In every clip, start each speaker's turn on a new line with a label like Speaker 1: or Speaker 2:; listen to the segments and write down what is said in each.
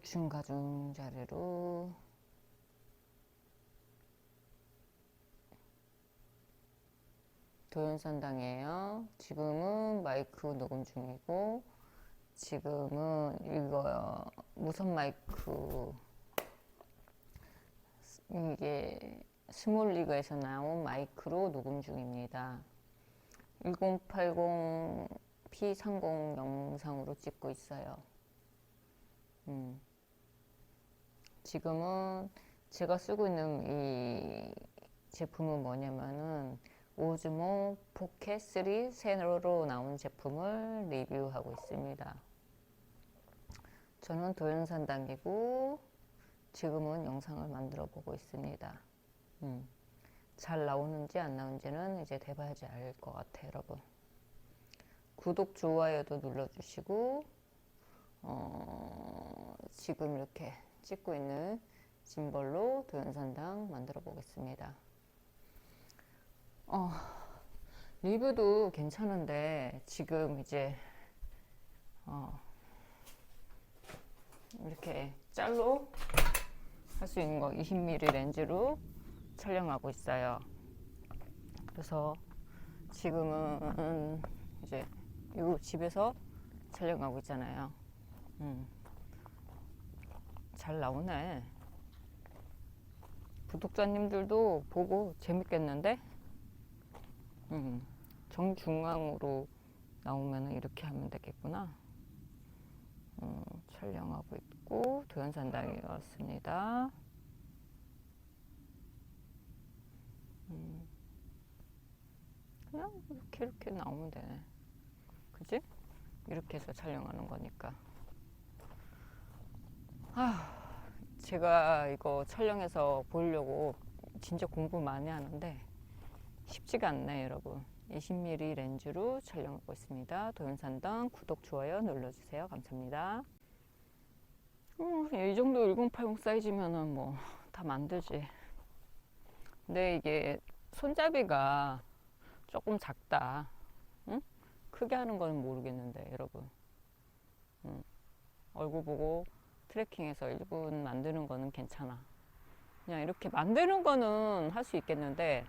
Speaker 1: 중가중 자리로 도연산당이에요. 지금은 마이크 녹음 중이고 지금은 이거요 무선 마이크 이게 스몰리그에서 나온 마이크로 녹음 중입니다. 1080 P30 영상으로 찍고 있어요. 음. 지금은 제가 쓰고 있는 이 제품은 뭐냐면은 오즈모 포켓 3 새로 나온 제품을 리뷰하고 있습니다. 저는 도연산 단계고 지금은 영상을 만들어 보고 있습니다. 음. 잘 나오는지 안 나오는지는 이제 돼봐야지 알 것 같아요, 여러분. 구독, 좋아요도 눌러주시고, 어, 지금 이렇게 찍고 있는 짐벌로 도연산당 만들어 보겠습니다. 어, 리뷰도 괜찮은데, 지금 이제, 어, 이렇게 짤로 할 수 있는 거 20mm 렌즈로 촬영하고 있어요. 그래서 지금은 이제 이 집에서 촬영하고 있잖아요. 음. 잘 나오네. 구독자님들도 보고 재밌겠는데? 음. 정중앙으로 나오면 이렇게 하면 되겠구나. 음, 촬영하고 있고 도연산당에 왔습니다. 음, 그냥 이렇게 이렇게 나오면 되네. 그지? 이렇게 해서 촬영하는 거니까. 아, 제가 이거 촬영해서 보려고 진짜 공부 많이 하는데 쉽지가 않네, 여러분. 20mm 렌즈로 촬영하고 있습니다. 도연산당 구독, 좋아요 눌러주세요. 감사합니다. 어, 이 정도 1080 사이즈면은 뭐 다 만들지. 근데 이게 손잡이가 조금 작다. 응? 크게 하는 건 모르겠는데, 여러분. 응. 얼굴 보고 트래킹해서 1분 만드는 거는 괜찮아. 그냥 이렇게 만드는 거는 할 수 있겠는데,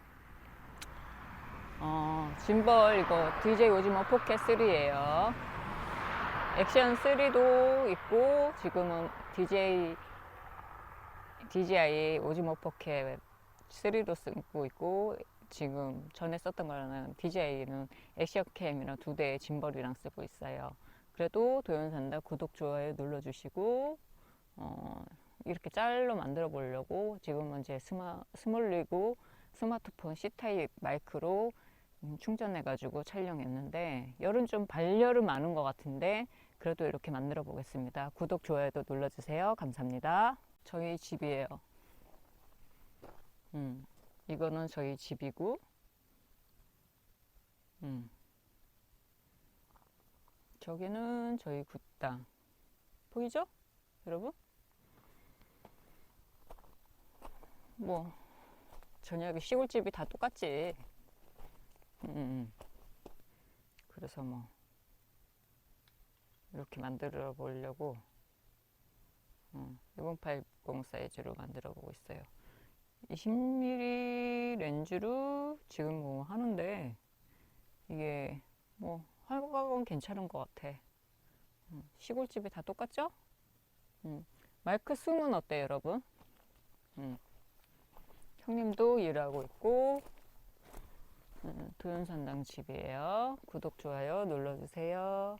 Speaker 1: 어, 짐벌 이거 DJ 오즈모 포켓 3예요. 액션 3도 있고 지금은 DJ DJI 오즈모 포켓 3도 쓰고 있고 지금 전에 썼던 거는 DJI는 액션캠이랑 두 대의 짐벌이랑 쓰고 있어요. 그래도 도연산다 구독 좋아요 눌러주시고 어, 이렇게 짤로 만들어 보려고 지금은 이제 스마, 스몰리고 스마트폰 C타입 마이크로 음, 충전해가지고 촬영했는데 열은 좀 발열은 많은 것 같은데 그래도 이렇게 만들어 보겠습니다. 구독, 좋아요도 눌러주세요. 감사합니다. 저희 집이에요. 음, 이거는 저희 집이고, 음, 저기는 저희 굿당. 보이죠? 여러분? 뭐, 저녁에 시골집이 다 똑같지. 음, 그래서 뭐 이렇게 만들어 보려고 음, 1080 사이즈로 만들어 보고 있어요. 20mm 렌즈로 지금 뭐 하는데 이게 뭐 화각은 괜찮은 것 같아. 음, 시골집이 다 똑같죠? 음, 마이크 숨은 어때 여러분? 음, 형님도 일하고 있고 음, 도연산당 집이에요. 구독, 좋아요 눌러주세요.